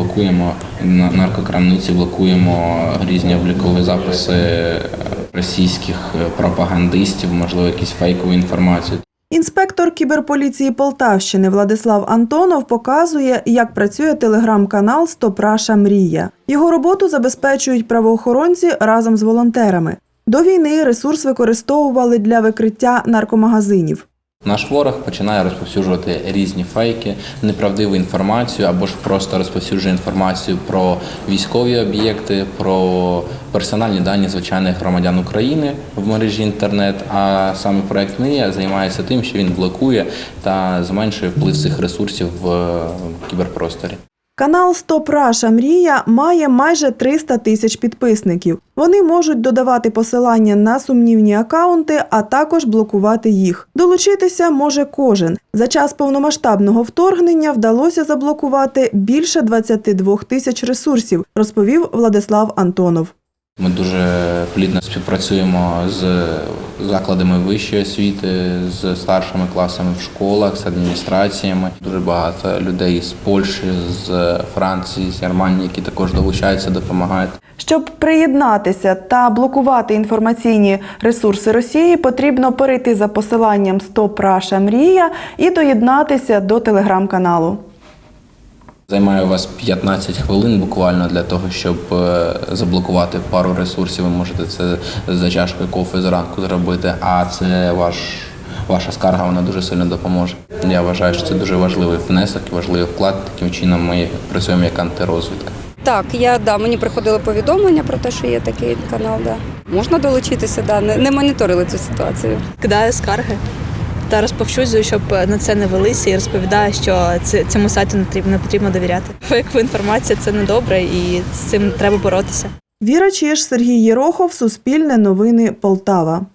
Блокуємо на- наркокрамниці, блокуємо різні облікові записи е, російських е, пропагандистів, можливо, якісь фейкову інформацію. Інспектор кіберполіції Полтавщини Владислав Антонов показує, як працює телеграм-канал Стопраша Мрія. Його роботу забезпечують правоохоронці разом з волонтерами. До війни ресурс використовували для викриття наркомагазинів. Наш ворог починає розповсюджувати різні фейки, неправдиву інформацію або ж просто розповсюджує інформацію про військові об'єкти, про персональні дані звичайних громадян України в мережі інтернет. А саме проект НИЯ займається тим, що він блокує та зменшує вплив цих ресурсів в е, кіберпросторі. Канал Стоп Раша Мрія має майже 300 тисяч підписників. Вони можуть додавати посилання на сумнівні акаунти, а також блокувати їх. Долучитися може кожен. За час повномасштабного вторгнення вдалося заблокувати більше 22 тисяч ресурсів, розповів Владислав Антонов. Ми дуже плідно співпрацюємо з закладами вищої освіти, з старшими класами в школах, з адміністраціями. Дуже багато людей з Польщі, з Франції, з Германії, які також долучаються, допомагають. Щоб приєднатися та блокувати інформаційні ресурси Росії, потрібно перейти за посиланням Стоп Раша Мрія і доєднатися до телеграм-каналу. Займає у вас 15 хвилин буквально для того, щоб е, заблокувати пару ресурсів. Ви можете це за чашкою кофе зранку зробити, а це ваш. Ваша скарга вона дуже сильно допоможе. Я вважаю, що це дуже важливий внесок, і важливий вклад. Таким чином ми працюємо як антирозвідка. Так, я да, мені приходило повідомлення про те, що є такий канал. Да. Можна долучитися, да. не, не моніторили цю ситуацію. кидаю скарги та розповсюджую, щоб на це не велися, і розповідаю, що цьому сайту не потрібно, не потрібно довіряти. Фейкова інформація це недобре, і з цим треба боротися. Віра Чиж, Сергій Єрохов, Суспільне новини Полтава.